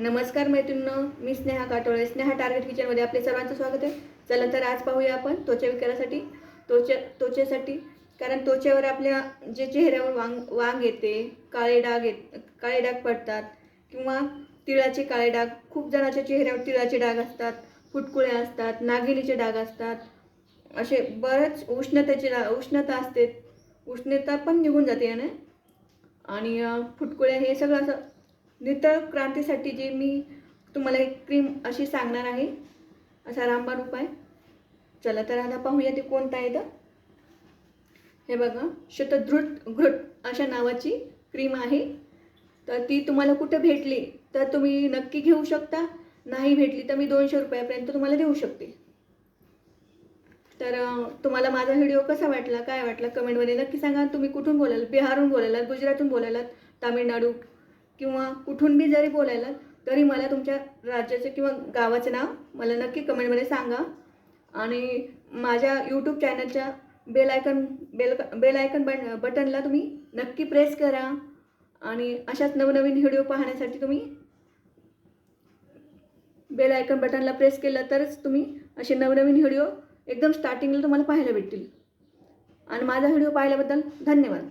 नमस्कार मैत्रिणींनो मी स्नेहा काटोळे. स्नेहा टार्गेट किचनमध्ये आपले सर्वांचं स्वागत आहे. चला तर आज पाहूया आपण त्वचा विकारासाठी त्वचे त्वचेसाठी. कारण त्वचेवर आपल्या जे चेहऱ्यावर वांग वांग येते काळे डाग येत काळे डाग पडतात किंवा तिळाचे काळे डाग खूप जणांच्या चेहऱ्यावर तिळाचे डाग असतात फुटकुळे असतात नागिनीचे डाग असतात. असे बरेच उष्णतेचे डाग उष्णता असते. उष्णता पण निघून जाते याने. आणि फुटकुळे हे सगळं असं नितळ क्रांतीसाठी जे मी तुम्हाला एक क्रीम अशी सांगणार आहे असा रामबाण उपाय. चला तर आता पाहूया ते कोणता आहे तर. हे बघा शतधृट घृट अशा नावाची क्रीम आहे. तर ती तुम्हाला कुठं भेटली तर तुम्ही नक्की घेऊ शकता. नाही भेटली तर मी दोनशे रुपयापर्यंत तुम्हाला देऊ शकते. तर तुम्हाला माझा व्हिडिओ कसा वाटला काय वाटला कमेंटमध्ये नक्की सांगा. तुम्ही कुठून बोलाल? बिहारहून बोलायलात गुजरातहून बोलायलात तामिळनाडू? किंवा कुठून बी जरी बोलायला तरी मला तुमच्या राज्याचं किंवा गावाचं नाव मला नक्की कमेंटमध्ये सांगा. आणि माझ्या यूट्यूब चॅनलच्या bell icon bell bell icon but बटनला तुम्ही नक्की प्रेस करा. आणि अशाच नवनवीन व्हिडिओ पाहण्यासाठी तुम्ही बेल आयकन बटनला प्रेस केलं तरच तुम्ही असे नवनवीन व्हिडिओ एकदम स्टार्टिंगला तुम्हाला पाहायला भेटतील. आणि माझा व्हिडिओ पाहिल्याबद्दल धन्यवाद.